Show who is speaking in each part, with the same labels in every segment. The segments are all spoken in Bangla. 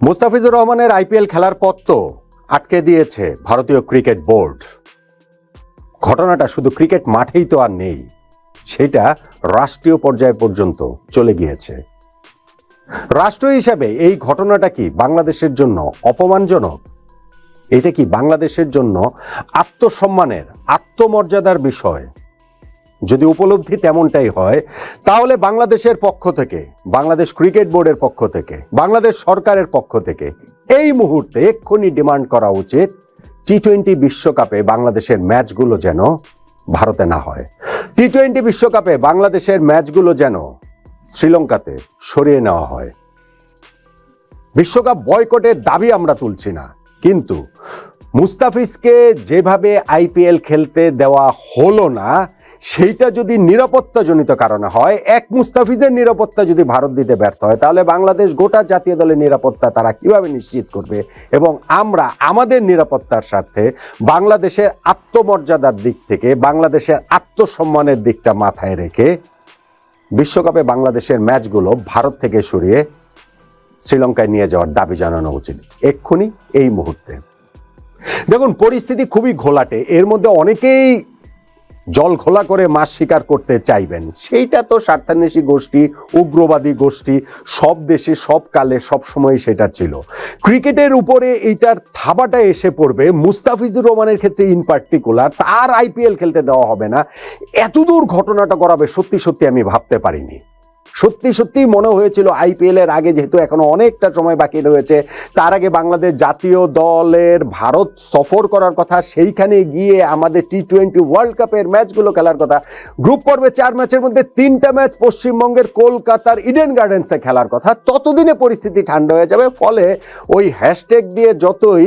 Speaker 1: মুস্তাফিজুর রহমানের আইপিএল খেলার পথ তো আটকে দিয়েছে ভারতীয় ক্রিকেট বোর্ড। ঘটনাটা শুধু ক্রিকেট মাঠেই তো আর নেই, সেটা রাষ্ট্রীয় পর্যায় পর্যন্ত চলে গিয়েছে। রাষ্ট্র হিসাবে এই ঘটনাটা কি বাংলাদেশের জন্য অপমানজনক? এটা কি বাংলাদেশের জন্য আত্মসম্মানের, আত্মমর্যাদার বিষয়? যদি উপলব্ধি তেমনটাই হয়, তাহলে বাংলাদেশের পক্ষ থেকে, বাংলাদেশ ক্রিকেট বোর্ডের পক্ষ থেকে, বাংলাদেশ সরকারের পক্ষ থেকে এই মুহূর্তে এক্ষুনি ডিমান্ড করা উচিত টি টোয়েন্টি বিশ্বকাপে বাংলাদেশের ম্যাচগুলো যেন ভারতে না হয়। টি টোয়েন্টি বিশ্বকাপে বাংলাদেশের ম্যাচগুলো যেন শ্রীলঙ্কাতে সরিয়ে নেওয়া হয়। বিশ্বকাপ বয়কটের দাবি আমরা তুলছি না, কিন্তু মুস্তাফিজকে যেভাবে আইপিএল খেলতে দেওয়া হলো না সেইটা যদি নিরাপত্তাজনিত কারণে হয়, এক মুস্তাফিজের নিরাপত্তা যদি ভারত দিতে ব্যর্থ হয়, তাহলে বাংলাদেশ গোটা জাতীয় দলের নিরাপত্তা তারা কীভাবে নিশ্চিত করবে? এবং আমরা আমাদের নিরাপত্তার স্বার্থে বাংলাদেশের আত্মমর্যাদার দিক থেকে, বাংলাদেশের আত্মসম্মানের দিকটা মাথায় রেখে বিশ্বকাপে বাংলাদেশের ম্যাচগুলো ভারত থেকে সরিয়ে শ্রীলঙ্কায় নিয়ে যাওয়ার দাবি জানানো উচিত। এক্ষুনি এই মুহূর্তে। দেখুন, পরিস্থিতি খুবই ঘোলাটে। এর মধ্যে অনেকেই জল খোলা করে মাছ শিকার করতে চাইবেন। সেইটা তো স্বার্থান্বেষী গোষ্ঠী, উগ্রবাদী গোষ্ঠী, সব দেশে, সব কালে, সব সময় সেটা ছিল। ক্রিকেটের উপরে এইটার থাবাটা এসে পড়বে। মুস্তাফিজুর রহমানের ক্ষেত্রে ইন পার্টিকুলার তার আইপিএল খেলতে দেওয়া হবে না। এতদূর ঘটনাটা করাবে, সত্যি সত্যি আমি ভাবতে পারিনি। সত্যি সত্যি মনে হয়েছিল আইপিএল এর আগে যেহেতু এখনও অনেকটা সময় বাকি রয়েছে, তার আগে বাংলাদেশ জাতীয় দলের ভারত সফর করার কথা, সেইখানে গিয়ে আমাদের টি টোয়েন্টি ওয়ার্ল্ড কাপের ম্যাচগুলো খেলার কথা। গ্রুপ পর্বে চার ম্যাচের মধ্যে তিনটা ম্যাচ পশ্চিমবঙ্গের কলকাতার ইডেন গার্ডেন্সে খেলার কথা। ততদিনে পরিস্থিতি ঠান্ডা হয়ে যাবে, ফলে ওই হ্যাশট্যাগ দিয়ে যতই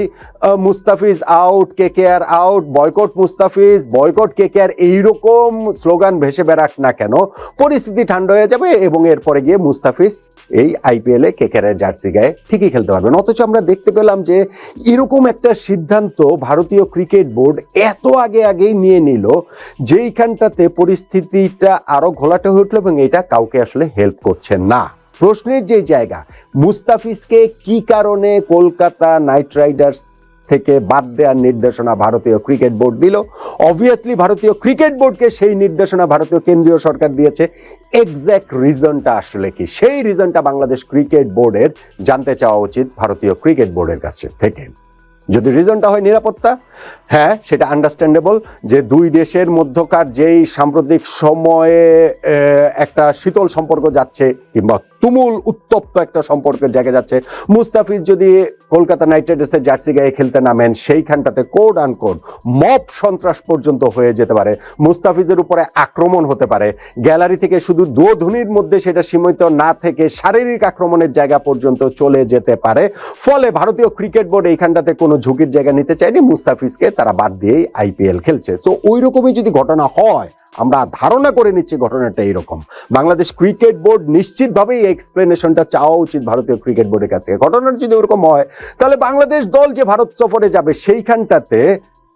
Speaker 1: Mustafiz out K K R out boycott Mustafiz boycott K K R এইরকম স্লোগান ভেসে বেড়াক না কেন, পরিস্থিতি ঠান্ডা হয়ে যাবে এবং এরপরে গিয়ে মুস্তাফিজ এই আইপিএল এ কেকেআর জার্সি গায়ে ঠিকই খেলতে পারবেন। অথচ আমরা দেখতে পেলাম যে এরকম একটা সিদ্ধান্ত ভারতীয় ক্রিকেট বোর্ড এত আগে আগেই নিয়ে নিল, যেইখানটাতে পরিস্থিতিটা আরও ঘোলাটে হয়ে উঠল এবং এটা কাউকে আসলে হেল্প করছে না। প্রশ্নের যে জায়গা, মুস্তাফিজকে কি কারণে কলকাতা নাইট রাইডার্স থেকে বাদ দেওয়ার নির্দেশনা ভারতীয় ক্রিকেট বোর্ড দিল। অবভিয়াসলি ভারতীয় ক্রিকেট বোর্ডকে সেই নির্দেশনা ভারতীয় কেন্দ্রীয় সরকার দিয়েছে। এক্স্যাক্ট রিজনটা আসলে কি? সেই রিজনটা বাংলাদেশ ক্রিকেট বোর্ডের জানতে চাওয়া উচিত ভারতীয় ক্রিকেট বোর্ডের কাছে থেকে। যদি রিজনটা হয় নিরাপত্তা হ্যাঁ সেটা আন্ডারস্ট্যান্ডেবল যে দুই দেশের মধ্যকার যেই সাম্প্রতিক সময়ে একটা শীতল সম্পর্ক যাচ্ছে কিংবা তুমুল উত্তপ্ত একটা সম্পর্কের জায়গা যাচ্ছে। মুস্তাফিজ যদি কলকাতা নাইট রাইডার্সের জার্সি গায়ে খেলতে নামেন, সেইখানটাতে কোড আন কোড মব সন্ত্রাস পর্যন্ত হয়ে যেতে পারে। মুস্তাফিজের উপরে আক্রমণ হতে পারে। গ্যালারি থেকে শুধু দোধনির মধ্যে সেটা সীমিত না থেকে শারীরিক আক্রমণের জায়গা পর্যন্ত চলে যেতে পারে। ফলে ভারতীয় ক্রিকেট বোর্ড এইখানটাতে কোনো ঝুঁকির জায়গা নিতে চায়নি। মুস্তাফিজকে তারা বাদ দিয়েই আইপিএল খেলছে। সো ওই রকমই যদি ঘটনা হয় আমরা ধারণা করে নিচ্ছি ঘটনাটা এইরকম। বাংলাদেশ ক্রিকেট বোর্ড নিশ্চিতভাবেই এক্সপ্লেনেশনটা চাওয়া উচিত ভারতীয় ক্রিকেট বোর্ডের কাছে ঘটনাটা যদি ওরকম হয়, তাহলে বাংলাদেশ দল যে ভারত সফরে যাবে সেইখানটাতে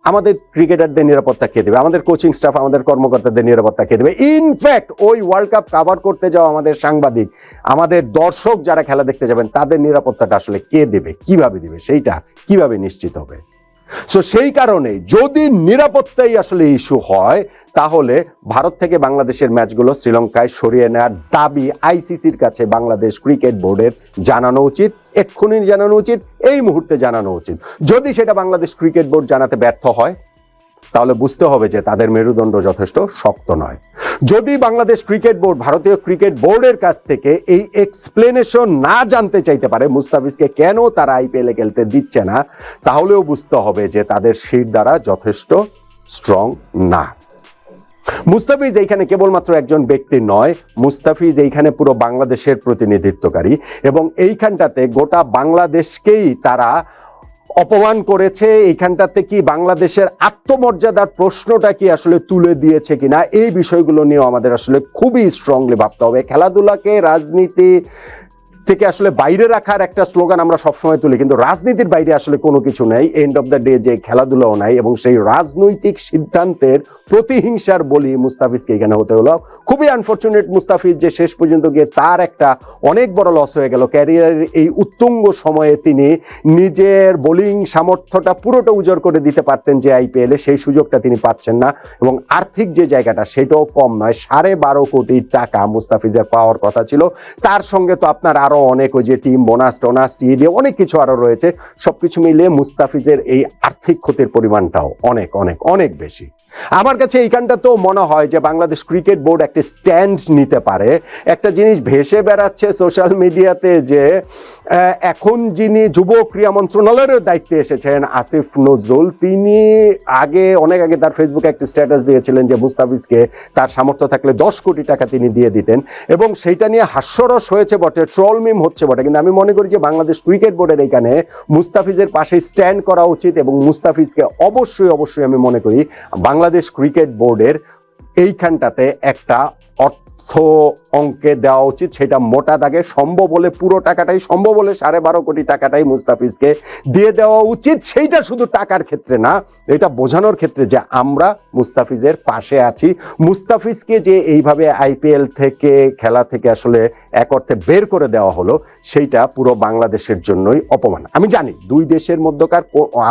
Speaker 1: আমাদের ক্রিকেটারদের নিরাপত্তা কে দেবে? আমাদের কোচিং স্টাফ আমাদের কর্মকর্তাদের নিরাপত্তা কে দেবে? ইনফ্যাক্ট ওই ওয়ার্ল্ড কাপ কাভার করতে যাওয়া আমাদের সাংবাদিক, আমাদের দর্শক যারা খেলা দেখতে যাবেন, তাদের নিরাপত্তাটা আসলে কে দেবে? কীভাবে দিবে? সেইটা কীভাবে নিশ্চিত হবে? সো সেই কারণে যদি নিরাপত্তাই আসলে ইস্যু হয়, তাহলে ভারত থেকে বাংলাদেশের ম্যাচগুলো শ্রীলঙ্কায় সরিয়ে নেওয়ার দাবি আইসিসির কাছে বাংলাদেশ ক্রিকেট বোর্ডের জানানো উচিত, এক্ষুনি জানানো উচিত, এই মুহূর্তে জানানো উচিত। যদি সেটা বাংলাদেশ ক্রিকেট বোর্ড জানাতে ব্যর্থ হয় তাহলে বুঝতে হবে যে তাদের মেরুদণ্ড যথেষ্ট শক্ত নয়। যদি বাংলাদেশ ক্রিকেট বোর্ড, ভারতীয় ক্রিকেট বোর্ডের কাছ থেকে এই এক্সপ্লেনেশন না জানতে চাইতে পারে, মুস্তাফিজকে কেন তারা আইপিএল খেলতে দিচ্ছে না, তাহলেও বুঝতে হবে যে তাদের শির দ্বারা যথেষ্ট স্ট্রং না। মুস্তাফিজ এইখানে কেবলমাত্র একজন ব্যক্তি নয়, মুস্তাফিজ এইখানে পুরো বাংলাদেশের প্রতিনিধিত্বকারী এবং এইখানটাতে গোটা বাংলাদেশকেই তারা অপমান করেছে, এইখানটাতে কি বাংলাদেশের আত্মমর্যাদার প্রশ্নটা কি আসলে তুলে দিয়েছে কিনা? এই বিষয়গুলো নিয়েও আমাদের আসলে খুবই স্ট্রংলি ভাবতে হবে। খেলাধুলাকে, রাজনীতি থেকে আসলে বাইরে রাখার একটা স্লোগান আমরা সবসময় তুলি, কিন্তু রাজনীতির বাইরে আসলে কোনো কিছু নেই। এন্ড অফ দ্য ডে যে খেলাধুলাও নাই এবং সেই রাজনৈতিক সিদ্ধান্তের প্রতিহিংসার বলি মুস্তাফিজকে এখানে হতে হলো। খুবই আনফর্চুনেট মুস্তাফিজ যে শেষ পর্যন্ত গিয়ে তার একটা অনেক বড় লস হয়ে গেল। ক্যারিয়ারের এই উত্তুঙ্গ সময়ে তিনি নিজের বোলিং সামর্থ্যটা পুরোটা উজাড় করে দিতে পারতেন যে আইপিএলে সেই সুযোগটা তিনি পাচ্ছেন না এবং আর্থিক যে জায়গাটা সেটাও কম নয়, সাড়ে বারো কোটি টাকা মুস্তাফিজের পাওয়ার কথা ছিল। তার সঙ্গে তো আপনার আরও অনেক ওই যে টিম বোনাস টোনাস টিডি অনেক কিছু আরও রয়েছে। সব কিছু মিলিয়ে মুস্তাফিজের এই আর্থিক ক্ষতির পরিমাণটাও অনেক অনেক অনেক বেশি। আমার কাছে এইখানটা তো মনে হয় যে বাংলাদেশ ক্রিকেট বোর্ড একটা স্ট্যান্ড নিতে পারে। একটা জিনিস ভেসে বেড়াচ্ছে সোশ্যাল মিডিয়াতে যে এখন যিনি যুব ক্রীড়া মন্ত্রণালয়ের দায়িত্বে এসেছেন আসিফ নজরুল, তিনি আগে, অনেক আগে তার ফেসবুকে একটা স্ট্যাটাস দিয়েছিলেন যে মুস্তাফিজকে তার সামর্থ্য থাকলে দশ কোটি টাকা তিনি দিয়ে দিতেন এবং সেইটা নিয়ে হাস্যরস হয়েছে বটে, ট্রল মিম হচ্ছে বটে। কিন্তু আমি মনে করি যে বাংলাদেশ ক্রিকেট বোর্ডের এখানে মুস্তাফিজের পাশে স্ট্যান্ড করা উচিত এবং মুস্তাফিজকে অবশ্যই অবশ্যই আমি মনে করি বাংলাদেশ ক্রিকেট বোর্ডের এইখানটাতে একটা অর্থ অঙ্কে দেওয়া উচিত, সেটা মোটা দাগে সম্ভব হলে পুরো টাকাটাই সম্ভব হলে সাড়ে বারো কোটি টাকাটাই মুস্তাফিজকে দিয়ে দেওয়া উচিত। সেইটা শুধু টাকার ক্ষেত্রে না, এটা বোঝানোর ক্ষেত্রে যে আমরা মুস্তাফিজের পাশে আছি। মুস্তাফিজকে যে এইভাবে আইপিএল থেকে, খেলা থেকে আসলে এক অর্থে বের করে দেওয়া হলো, সেইটা পুরো বাংলাদেশের জন্যই অপমান। আমি জানি দুই দেশের মধ্যকার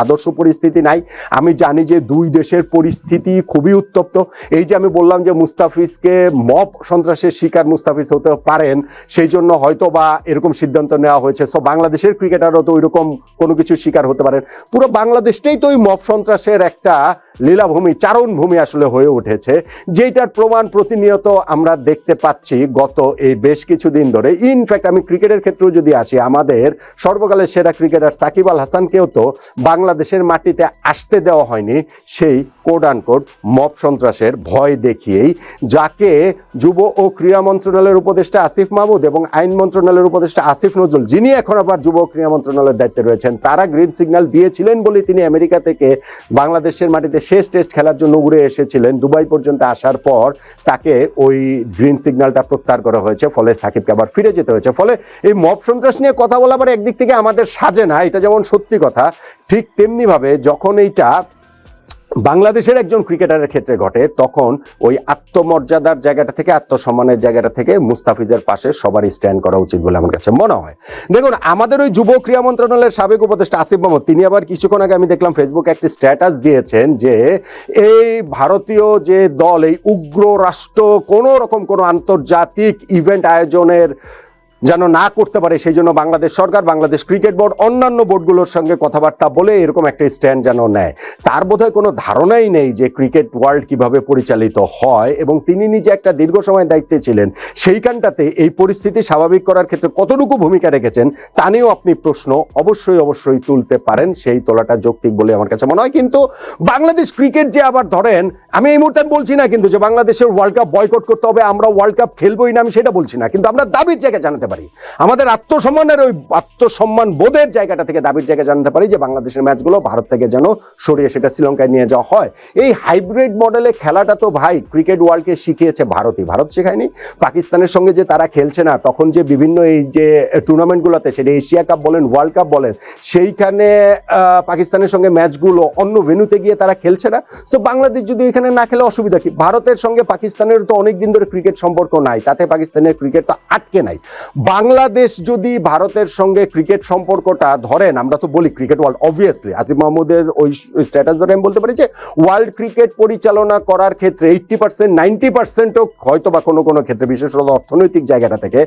Speaker 1: আদর্শ পরিস্থিতি নাই। আমি জানি যে দুই দেশের পরিস্থিতি খুবই উত্তপ্ত। এই যে আমি বললাম যে মুস্তাফিজকে মব সন্ত্রাসের শিকার মুস্তাফিজ হতে পারেন, সেই জন্য হয়তো বা এরকম সিদ্ধান্ত নেওয়া হয়েছে। সো বাংলাদেশের ক্রিকেটারও তো ওইরকম কোনো কিছু শিকার হতে পারেন। পুরো বাংলাদেশটাই তো ওই মফ সন্ত্রাসের একটা লীলাভূমি, চারণভূমি আসলে হয়ে উঠেছে যেটার প্রমাণ প্রতিনিয়ত আমরা দেখতে পাচ্ছি গত এই বেশ কিছুদিন ধরে। ইনফ্যাক্ট আমি ক্রিকেটের ক্ষেত্রেও যদি আসি, আমাদের সর্বকালের সেরা ক্রিকেটার সাকিব আল হাসানকেও তো বাংলাদেশের মাটিতে আসতে দেওয়া হয়নি সেই কোড আনকোড মব সন্ত্রাসের ভয় দেখিয়েই, যাকে যুব ও ক্রীড়া মন্ত্রণালয়ের উপদেষ্টা আসিফ মাহমুদ এবং আইন মন্ত্রণালয়ের উপদেষ্টা আসিফ নজরুল, যিনি এখন আবার যুব ক্রীড়া মন্ত্রণালয়ের দায়িত্বে রয়েছেন, তারা গ্রিন সিগন্যাল দিয়েছিলেন বলে তিনি আমেরিকা থেকে বাংলাদেশের মাটিতে শেষ টেস্ট খেলার জন্য উড়ে এসেছিলেন। দুবাই পর্যন্ত আসার পর তাকে ওই গ্রিন সিগন্যালটা প্রত্যাহার করা হয়েছে, ফলে সাকিবকে আবার ফিরে যেতে হয়েছে। ফলে এই মব সন্ত্রাস নিয়ে কথা বলা আবার একদিক থেকে আমাদের সাজে না, এটা যেমন সত্যি কথা, ঠিক তেমনিভাবে যখন এইটা বাংলাদেশের একজন ক্রিকেটারের ক্ষেত্রে ঘটে, তখন ওই আত্মমর্যাদার জায়গাটা থেকে, আত্মসম্মানের জায়গাটা থেকে মুস্তাফিজের পাশে সবারই স্ট্যান্ড করা উচিত বলে আমার কাছে মনে হয়। দেখুন, আমাদের ওই যুব ক্রীড়া মন্ত্রণালয়ের সাবেক উপদেষ্টা আসিফ মাহমুদ, তিনি আবার কিছুক্ষণ আগে আমি দেখলাম ফেসবুকে একটি স্ট্যাটাস দিয়েছেন যে এই ভারতীয় যে দল, এই উগ্র রাষ্ট্র, কোনো রকম কোনো আন্তর্জাতিক ইভেন্ট আয়োজনের যেন না করতে পারে, সেই জন্য বাংলাদেশ সরকার, বাংলাদেশ ক্রিকেট বোর্ড অন্যান্য বোর্ডগুলোর সঙ্গে কথাবার্তা বলে এরকম একটা স্ট্যান্ড যেন নেয়। তার বোধহয় কোনো ধারণাই নেই যে ক্রিকেট ওয়ার্ল্ড কীভাবে পরিচালিত হয় এবং তিনি নিজে একটা দীর্ঘ সময় দায়িত্বে ছিলেন। সেইখানটাতে এই পরিস্থিতি স্বাভাবিক করার ক্ষেত্রে কতটুকু ভূমিকা রেখেছেন, তা নিয়েও আপনি প্রশ্ন অবশ্যই অবশ্যই তুলতে পারেন। সেই তোলাটা যৌক্তিক বলে আমার কাছে মনে হয়। কিন্তু বাংলাদেশ ক্রিকেট যে আবার ধরেন, আমি এই মুহূর্তে বলছি না কিন্তু যে বাংলাদেশের ওয়ার্ল্ড কাপ বয়কট করতে হবে, আমরা ওয়ার্ল্ড কাপ খেলবোই না, আমি সেটা বলছি না। কিন্তু আমরা দাবির জায়গায় জানাতে পারি আমাদের আত্মসম্মানের ওই আত্মসম্মান বোধের জায়গাটা থেকে দাবির জায়গায় জানাতে পারি যে বাংলাদেশের ম্যাচগুলো ভারত থেকে যেন সরিয়ে সেটা শ্রীলঙ্কায় নিয়ে যাওয়া হয়। এই হাইব্রিড মডেলে খেলাটা তো ভাই ক্রিকেট ওয়ার্ল্ডকে শিখিয়েছে ভারতই। ভারত শেখায়নি। পাকিস্তানের সঙ্গে যে তারা খেলছে না, তখন যে বিভিন্ন এই যে টুর্নামেন্টগুলোতে, সেটা এশিয়া কাপ বলেন, ওয়ার্ল্ড কাপ বলেন, সেইখানে পাকিস্তানের সঙ্গে ম্যাচগুলো অন্য ভেন্যুতে গিয়ে তারা খেলছে না। সো বাংলাদেশ যদি এখানে না খেলে অসুবিধা কি? ভারতের সঙ্গে পাকিস্তানের তো অনেক দিন ধরে ক্রিকেট সম্পর্ক নাই। তাতে পাকিস্তানের ক্রিকেট তো আটকে নাই। বাংলাদেশ যদি ভারতের সঙ্গে ক্রিকেট সম্পর্কটা ধরেন, আমরা তো বলি ক্রিকেট ওয়ার্ল্ড অবভিয়াসলি আসিফ মাহমুদের ওই স্ট্যাটাস ধরে আমি বলতে পারি যে ওয়ার্ল্ড ক্রিকেট পরিচালনা করার ক্ষেত্রে এইট্টি পার্সেন্ট নাইনটি পার্সেন্টও হয়তো বা কোনো কোনো ক্ষেত্রে, বিশেষত অর্থনৈতিক জায়গাটা থেকে,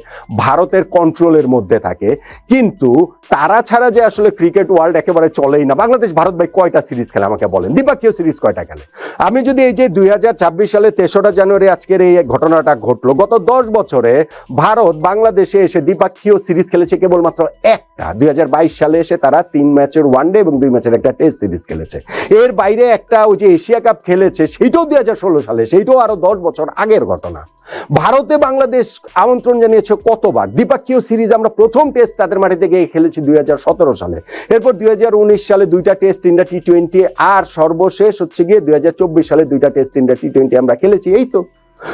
Speaker 1: ভারতের কন্ট্রোলের মধ্যে থাকে। কিন্তু তারা ছাড়া যে আসলে ক্রিকেট ওয়ার্ল্ড একেবারে চলেই না, বাংলাদেশ, ভারত ভাই কয়টা সিরিজ খেলে, আমাকে বলেন। দ্বিপাক্ষীয় সিরিজ কয়টা খেলে? আমি যদি এই যে দু হাজার ছাব্বিশ সালে তেসরা জানুয়ারি আজকের এই ঘটনাটা ঘটলো, গত দশ বছরে ভারত বাংলাদেশে এসে দ্বিপাক্ষীয় সিরিজ খেলেছে কেবলমাত্র একটা। দুই সালে এসে তারা তিন ম্যাচের ওয়ানডে এবং দুই ম্যাচের একটা টেস্ট সিরিজ খেলেছে। এর বাইরে একটা ওই যে এশিয়া কাপ খেলেছে, সেইটাও দুই সালে, সেইটাও আরও দশ বছর আগের ঘটনা। ভারতে বাংলাদেশ আমন্ত্রণ জানিয়েছে কতবার? দ্বিপাক্ষীয় সিরিজ আমরা প্রথম টেস্ট তাদের মাটিতে গিয়ে খেলেছি দুই হাজার সতেরো সালে। এরপর দুই হাজার উনিশ সালে দুইটা টেস্ট তিনটা টি টোয়েন্টি আর সর্বশেষ হচ্ছে গিয়ে দুই হাজার চব্বিশ সালে দুইটা টেস্ট তিনটা টি টোয়েন্টি আমরা খেলেছি, এই তো।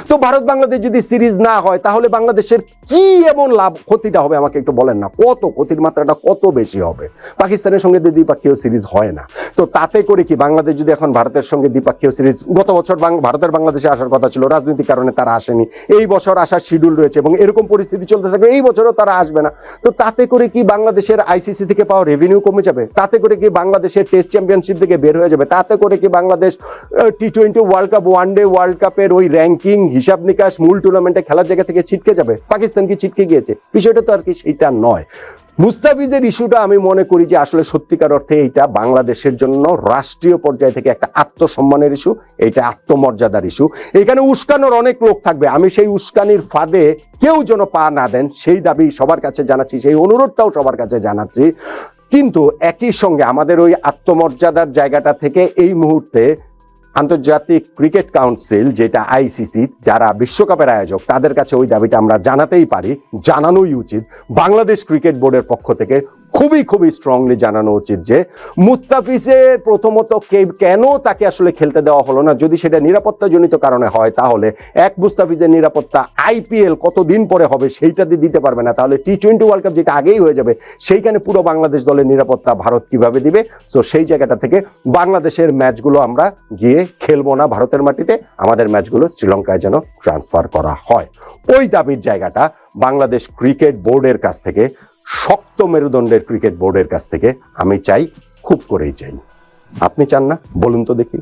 Speaker 1: তো ভারত বাংলাদেশ যদি সিরিজ না হয়, তাহলে বাংলাদেশের কি এমন লাভ, ক্ষতিটা হবে আমাকে একটু বলেন না। কত ক্ষতির মাত্রাটা কত বেশি হবে? পাকিস্তানের সঙ্গে দ্বিপাক্ষীয় সিরিজ হয় না। তো তাতে করে কি বাংলাদেশ যদি এখন ভারতের সঙ্গে দ্বিপাক্ষীয় সিরিজ, গত বছর ভারতের বাংলাদেশে আসার কথা ছিল, রাজনৈতিক কারণে তারা আসেনি। এই বছর আসার শিডিউল রয়েছে এবং এরকম পরিস্থিতি চলতে থাকবে এই বছরও তারা আসবে না। তো তাতে করে কি বাংলাদেশের আইসিসি থেকে পাওয়া রেভিনিউ কমে যাবে? তাতে করে কি বাংলাদেশের টেস্ট চ্যাম্পিয়নশিপ থেকে বের হয়ে যাবে? তাতে করে কি Bangladesh T twenty world cup one day world কাপের ওই র্যাঙ্কিং হিসাব নিকাশ, মূল টুর্নামেন্টে খেলার জায়গা থেকে ছিটকে যাবে। পাকিস্তান কি ছিটকে গিয়েছে? বিষয়টা তো আর কি সেইটা নয়। মুস্তাফিজের ইস্যুটা আমি মনে করি যে আসলে সত্যিকার অর্থে এইটা বাংলাদেশের জন্য রাষ্ট্রীয় পর্যায় থেকে একটা আত্মসম্মানের ইস্যু এইটা আত্মমর্যাদার ইস্যু এখানে উস্কানোর অনেক লোক থাকবে। আমি সেই উস্কানির ফাঁদে কেউ যেন পা না দেন, সেই দাবি সবার কাছে জানাচ্ছি, সেই অনুরোধটাও সবার কাছে জানাচ্ছি। কিন্তু একই সঙ্গে আমাদের ওই আত্মমর্যাদার জায়গাটা থেকে এই মুহূর্তে আন্তর্জাতিক ক্রিকেট কাউন্সিল, যেটা আইসিসি, যারা বিশ্বকাপের আয়োজক, তাদের কাছে ওই দাবিটা আমরা জানাতেই পারি, জানানোই উচিত। বাংলাদেশ ক্রিকেট বোর্ডের পক্ষ থেকে খুবই খুবই স্ট্রংলি জানানো উচিত যে মুস্তাফিজের প্রথমত কে- কেন তাকে আসলে খেলতে দেওয়া হলো না? যদি সেটা নিরাপত্তাজনিত কারণে হয়, তাহলে এক মুস্তাফিজের নিরাপত্তা আইপিএল কতদিন পরে হবে সেইটা দিয়ে দিতে পারবে না। তাহলে টি টোয়েন্টি ওয়ার্ল্ড কাপ যেটা আগেই হয়ে যাবে, সেইখানে পুরো বাংলাদেশ দলের নিরাপত্তা ভারত কীভাবে দিবে? সো সেই জায়গাটা থেকে বাংলাদেশের ম্যাচগুলো আমরা গিয়ে খেলব না ভারতের মাটিতে। আমাদের ম্যাচগুলো শ্রীলঙ্কায় যেন ট্রান্সফার করা হয়। ওই দাবির জায়গাটা বাংলাদেশ ক্রিকেট বোর্ডের কাছ থেকে শক্ত মেরুদণ্ডের ক্রিকেট বোর্ডের কাছ থেকে আমি চাই, খুব করেই চাই। আপনি চান না? বলুন তো দেখি।